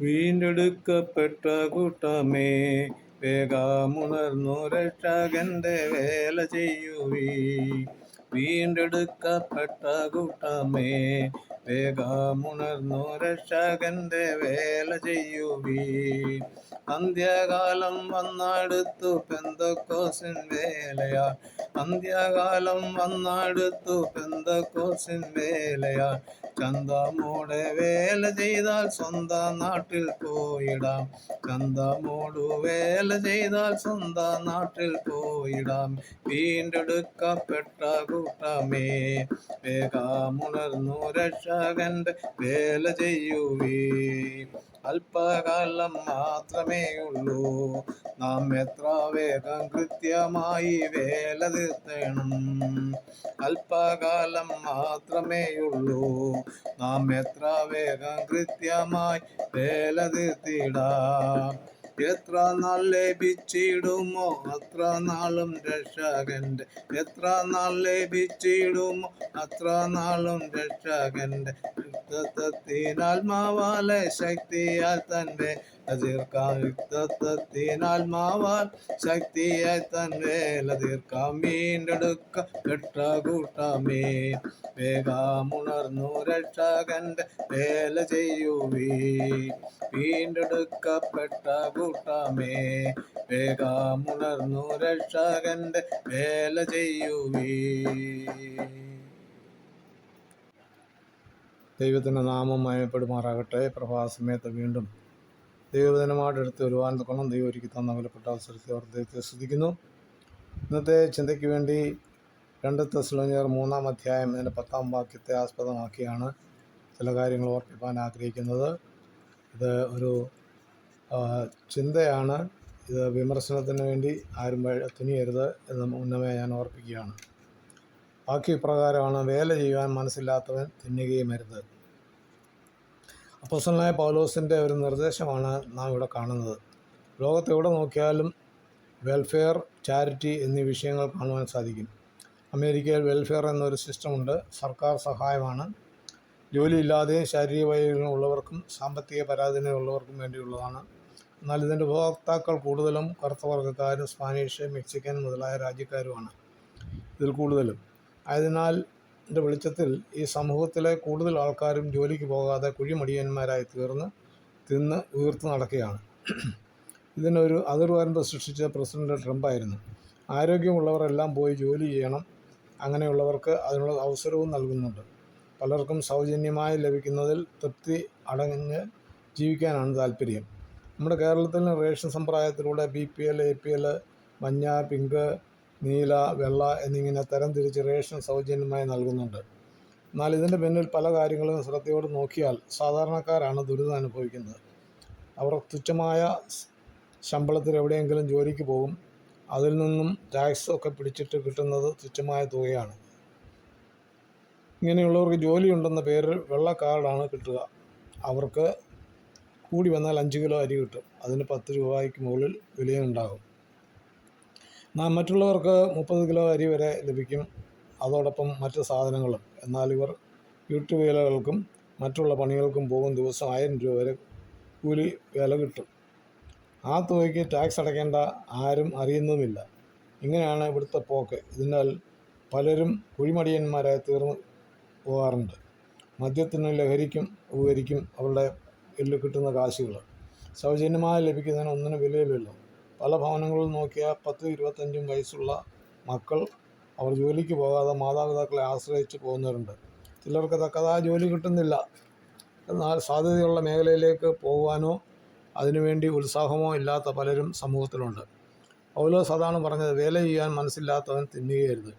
വീണ്ടെടുക്കപ്പെട്ട കൂട്ടമേ വേഗമുണർന്നു രക്ഷകന്റെ വേല ചെയ്യുവീ. വീണ്ടെടുക്കപ്പെട്ട കൂട്ടമേ വേഗമുണർന്നു രക്ഷകന്റെ വേല ചെയ്യുവീ. അന്ത്യകാലം വന്നടുത്തു പെന്തക്കോസിൻ വേലയാ. അന്ത്യകാലം വന്നടുത്തു പെന്തക്കോസിൻ വേലയാ. ചന്തമോടെ വേല ചെയ്താൽ സ്വന്തം നാട്ടിൽ പോയിടാം. ചന്തമോടു വേല ചെയ്താൽ സ്വന്തം നാട്ടിൽ പോയിടാം. വീണ്ടെടുക്കപ്പെട്ട കൂട്ടമേ വേഗമുണർന്നു രക്ഷകന്റെ വേല ചെയ്യുവേ. അല്പകാലം മാത്രമേ ഉള്ളൂ നാം എത്ര വേഗം കൃത്യമായി വേല തീർത്തണം. അല്പകാലം മാത്രമേ ഉള്ളൂ നാം എത്ര വേഗം കൃത്യമായി വേല തീർത്തിടാം. എത്ര നാൾ ലഭിച്ചിടുമോ? അത്ര നാളും രക്ഷകന്റെ. എത്ര നാൾ ലഭിച്ചിടുമോ? അത്ര നാളും രക്ഷകന്റെ. യുദ്ധത്തിനാത്മാവാലെ ശക്തിയാൽ തന്റെ തീർക്കാം യുദ്ധത്തിനാത്മാവാൽ ശക്തിയായി തന്നെ ലതീർക്കാം തീർക്കാം വീണ്ടെടുക്ക കെട്ട കൂട്ടമേ വേഗമുണർന്നു രക്ഷകന്റെ വേല ചെയ്യുവീ വീണ്ടെടുക്കപ്പെട്ട കൂട്ടമേ വേഗമുണർന്നു രക്ഷകന്റെ വേല ചെയ്യുവീ ദൈവത്തിന്റെ നാമം മയപ്പെടുമാറാകട്ടെ. പ്രഭാസമയത്ത് വീണ്ടും ദൈവദിനമായിട്ട് എടുത്ത് വരുവാൻ തുടങ്ങണം ദൈവം ഒരുക്കി തന്ന വിലപ്പെട്ട അവസരത്തെ അവർ ദൈവത്തെ ശ്രദ്ധിക്കുന്നു ഇന്നത്തെ ചിന്തയ്ക്ക് വേണ്ടി രണ്ട് തെസ്ലോനിയർ മൂന്നാം അധ്യായം അതിന്റെ പത്താം വാക്യത്തെ ആസ്പദമാക്കിയാണ് ചില കാര്യങ്ങൾ ഓർപ്പിക്കാൻ ആഗ്രഹിക്കുന്നത്. ഇത് ഒരു ചിന്തയാണ്. ഇത് വിമർശനത്തിന് വേണ്ടി ആരും തുനിയരുത് എന്ന് മുന്നമേ ഞാൻ ഓർപ്പിക്കുകയാണ്. ബാക്കി പ്രകാരമാണ് വേല ചെയ്യുവാൻ മനസ്സില്ലാത്തവൻ തിന്നുകയും അരുത് അപ്പോസനായ പൗലോസിന്റെ ഒരു നിർദ്ദേശമാണ് നാം ഇവിടെ കാണുന്നത്. ലോകത്ത് എവിടെ നോക്കിയാലും വെൽഫെയർ ചാരിറ്റി എന്നീ വിഷയങ്ങൾ കാണുവാൻ സാധിക്കും. അമേരിക്കയിൽ വെൽഫെയർ എന്നൊരു സിസ്റ്റമുണ്ട്. സർക്കാർ സഹായമാണ്. ജോലിയില്ലാതെയും ശാരീരിക വൈകല്യങ്ങൾ ഉള്ളവർക്കും സാമ്പത്തിക പരാധീനതയുള്ളവർക്കും വേണ്ടിയുള്ളതാണ്. എന്നാൽ ഇതിന്റെ ഉപഭോക്താക്കൾ കൂടുതലും കറുത്ത വർഗക്കാരും സ്പാനിഷ് മെക്സിക്കൻ മുതലായ രാജ്യക്കാരുമാണ്. ഇതിൽ കൂടുതലും ആയതിനാൽ ഇതിന്റെ വെളിച്ചത്തിൽ ഈ സമൂഹത്തിലെ കൂടുതൽ ആൾക്കാരും ജോലിക്ക് പോകാതെ കുഴിമടിയന്മാരായി തീർന്ന് തിന്ന് ഉയർത്ത് നടക്കുകയാണ്. ഇതിനൊരു അതിർവരമ്പ് സൃഷ്ടിച്ച പ്രസിഡന്റ് ട്രംപായിരുന്നു ആരോഗ്യമുള്ളവരെല്ലാം പോയി ജോലി ചെയ്യണം. അങ്ങനെയുള്ളവർക്ക് അതിനുള്ള അവസരവും നൽകുന്നുണ്ട്. പലർക്കും സൗജന്യമായി ലഭിക്കുന്നതിൽ തൃപ്തി അടങ്ങി ജീവിക്കാനാണ് താല്പര്യം നമ്മുടെ കേരളത്തിൽ ration സമ്പ്രദായത്തിലൂടെ B P L A P L മഞ്ഞ പിങ്ക് നീല വെള്ള എന്നിങ്ങനെ തരം തിരിച്ച് റേഷൻ സൗജന്യമായി നൽകുന്നുണ്ട്. എന്നാൽ ഇതിന്റെ പിന്നിൽ പല കാര്യങ്ങളും ശ്രദ്ധയോട് നോക്കിയാൽ സാധാരണക്കാരാണ് ദുരിതം അനുഭവിക്കുന്നത്. അവർ തുച്ഛമായ ശമ്പളത്തിൽ എവിടെയെങ്കിലും ജോലിക്ക് പോകും. അതിൽ നിന്നും ടാക്സ് ഒക്കെ പിടിച്ചിട്ട് കിട്ടുന്നത് തുച്ഛമായ തുകയാണ്. ഇങ്ങനെയുള്ളവർക്ക് ജോലിയുണ്ടെന്ന പേരിൽ വെള്ള കാർഡാണ് കിട്ടുക. അവർക്ക് കൂടി വന്നാൽ അഞ്ച് കിലോ അരി കിട്ടും. അതിന് പത്ത് രൂപയ്ക്ക് മുകളിൽ വിലയുണ്ടാകും. എന്നാൽ മറ്റുള്ളവർക്ക് മുപ്പത് കിലോ അരി വരെ ലഭിക്കും. അതോടൊപ്പം മറ്റ് സാധനങ്ങളും. എന്നാൽ ഇവർ വീട്ടുവേലകൾക്കും മറ്റുള്ള പണികൾക്കും പോകും ദിവസം ആയിരം രൂപ വരെ കൂലി വില കിട്ടും. ആ തുകയ്ക്ക് ടാക്സ് അടയ്ക്കേണ്ട ആരും അറിയുന്നതുമില്ല. ഇങ്ങനെയാണ് ഇവിടുത്തെ പോക്ക്. ഇതിനാൽ പലരും കുഴിമടിയന്മാരായി തീർന്നു പോകാറുണ്ട്. മദ്യത്തിനും ലഹരിക്കും ഉപകരിക്കും അവരുടെ എല്ലു കിട്ടുന്ന കാശുകൾ. സൗജന്യമായി ലഭിക്കുന്നതിന് ഒന്നിനും വിലയില്ലല്ലോ. പല ഭവനങ്ങളിൽ നോക്കിയാൽ പത്ത് ഇരുപത്തഞ്ചും വയസ്സുള്ള മക്കൾ അവർ ജോലിക്ക് പോകാതെ മാതാപിതാക്കളെ ആശ്രയിച്ച് പോകുന്നവരുണ്ട്. ചിലർക്ക് തക്കതായ ജോലി കിട്ടുന്നില്ല. എന്നാൽ സാധ്യതയുള്ള മേഖലയിലേക്ക് പോകുവാനോ അതിനുവേണ്ടി ഉത്സാഹമോ ഇല്ലാത്ത പലരും സമൂഹത്തിലുണ്ട്. പൗലോസ് അതാണ് പറഞ്ഞത് വേല ചെയ്യാൻ മനസ്സില്ലാത്തവൻ തിന്നുകയരുത്.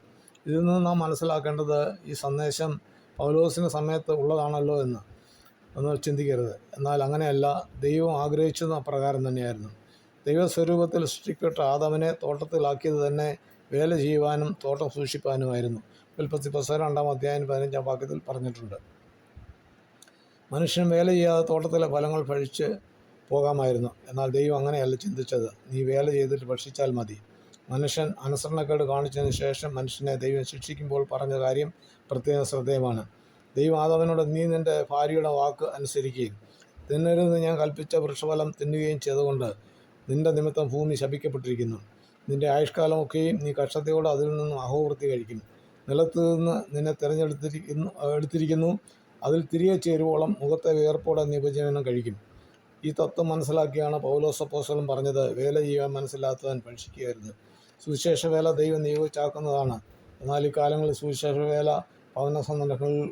ഇതിൽ നിന്ന് നാം മനസ്സിലാക്കേണ്ടത് ഈ സന്ദേശം പൗലോസിന് സമയത്ത് ഉള്ളതാണല്ലോ എന്ന്. ഒന്ന് ചിന്തിക്കരുത്. എന്നാൽ അങ്ങനെയല്ല ദൈവം ആഗ്രഹിച്ചത് അപ്രകാരം തന്നെയായിരുന്നു. ദൈവസ്വരൂപത്തിൽ സൃഷ്ടിക്കപ്പെട്ട ആദമനെ തോട്ടത്തിലാക്കിയത് തന്നെ വേല ചെയ്യുവാനും തോട്ടം സൂക്ഷിപ്പാനുമായിരുന്നു. ഉൽപ്പത്തി പ്രസവ രണ്ടാം അധ്യായം പതിനഞ്ചാം വാക്യത്തിൽ പറഞ്ഞിട്ടുണ്ട്. മനുഷ്യൻ വേല ചെയ്യാതെ തോട്ടത്തിലെ ഫലങ്ങൾ ഭക്ഷിച്ച് പോകാമായിരുന്നു. എന്നാൽ ദൈവം അങ്ങനെയല്ല ചിന്തിച്ചത്. നീ വേല ചെയ്തിട്ട് ഭക്ഷിച്ചാൽ മതി. മനുഷ്യൻ അനുസരണക്കേട് കാണിച്ചതിന് ശേഷം മനുഷ്യനെ ദൈവം ശിക്ഷിക്കുമ്പോൾ പറഞ്ഞ കാര്യം പ്രത്യേക ശ്രദ്ധേയമാണ്. ദൈവം ആദവനോട് നീ നിന്റെ ഭാര്യയുടെ വാക്ക് അനുസരിക്കുകയും തിന്നരുതെന്ന് ഞാൻ കൽപ്പിച്ച വൃക്ഷഫലം തിന്നുകയും ചെയ്തുകൊണ്ട് നിന്റെ നിമിത്തം ഭൂമി ശപിക്കപ്പെട്ടിരിക്കുന്നു. നിന്റെ ആയുഷ്കാലമൊക്കെയും നീ കഷ്ടതയോടെ അതിൽ നിന്നും അഹോവൃത്തി കഴിക്കും. നിലത്ത് നിന്ന് നിന്നെ തിരഞ്ഞെടുത്തിരിക്കുന്നു എടുത്തിരിക്കുന്നു. അതിൽ തിരികെ ചേരുവോളം മുഖത്തെ വിയർപ്പോടെ നീ ഉപജീവനം കഴിക്കും. ഈ തത്വം മനസ്സിലാക്കിയാണ് പൗലോസപ്പോസലും പറഞ്ഞത് വേല ചെയ്യാൻ മനസ്സിലാത്തവൻ ഭക്ഷിക്കരുത് സുവിശേഷ വേല ദൈവം നിയോഗിച്ചാക്കുന്നതാണ്. എന്നാൽ ഈ കാലങ്ങളിൽ സുവിശേഷ വേല ഭവന സന്ദർഭങ്ങളിൽ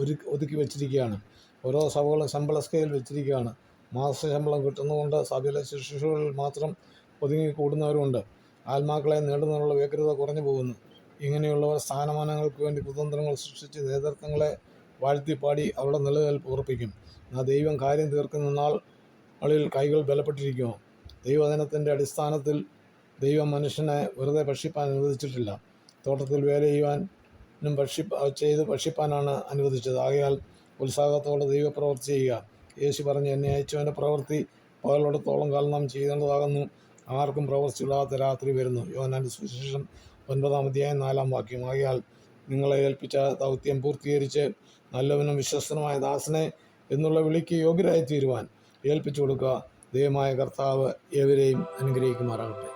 ഒരു ഒതുക്കി വെച്ചിരിക്കുകയാണ്. ഓരോ സഭകളും ശമ്പള സ്കെയിൽ വെച്ചിരിക്കുകയാണ്. മാസ ശമ്പളം കിട്ടുന്നതുകൊണ്ട് സഭയിലെ ശുശ്രൂഷകളിൽ മാത്രം ഒതുങ്ങി കൂടുന്നവരുമുണ്ട്. ആത്മാക്കളെ നേടുന്നതിനുള്ള വ്യഗ്രത കുറഞ്ഞു പോകുന്നു. ഇങ്ങനെയുള്ളവർ സ്ഥാനമാനങ്ങൾക്ക് വേണ്ടി കുതന്ത്രങ്ങൾ സൃഷ്ടിച്ച് നേതൃത്വങ്ങളെ വാഴ്ത്തിപ്പാടി അവരുടെ നിലനിൽപ്പ് ഉറപ്പിക്കും. എന്നാൽ ദൈവം കാര്യം തീർക്കുന്ന നാളിൽ കൈകൾ ബലപ്പെട്ടിരിക്കുമോ ദൈവവചനത്തിന്റെ അടിസ്ഥാനത്തിൽ ദൈവം മനുഷ്യനെ വെറുതെ ഭക്ഷിപ്പാൻ അനുവദിച്ചിട്ടില്ല. തോട്ടത്തിൽ വേല ചെയ്യുവാനും ഭക്ഷി ചെയ്ത് ഭക്ഷിപ്പാനാണ് അനുവദിച്ചത്. ആകയാൽ ഉത്സാഹത്തോടെ ദൈവപ്രവർത്തി ചെയ്യുക. യേശു പറഞ്ഞു എന്നെ അയച്ചവന്റെ പ്രവൃത്തി പകലോടത്തോളം കാലം നാം ചെയ്യേണ്ടതാകുന്നു ആർക്കും പ്രവർത്തിച്ചിടാത്ത രാത്രി വരുന്നു. യോനാന്റെ സുവിശേഷം ഒൻപതാം അധ്യായം നാലാം വാക്യം. ആകയാൽ നിങ്ങളെ ഏൽപ്പിച്ച ദൗത്യം പൂർത്തീകരിച്ച് നല്ലവനും വിശ്വസ്തനുമായ ദാസനെ എന്നുള്ള വിളിക്ക് യോഗ്യരായി തീരുവാൻ ഏൽപ്പിച്ചു കൊടുക്കുക. ദൈവമായ കർത്താവ് ഏവരെയും അനുഗ്രഹിക്കുമാറാകട്ടെ.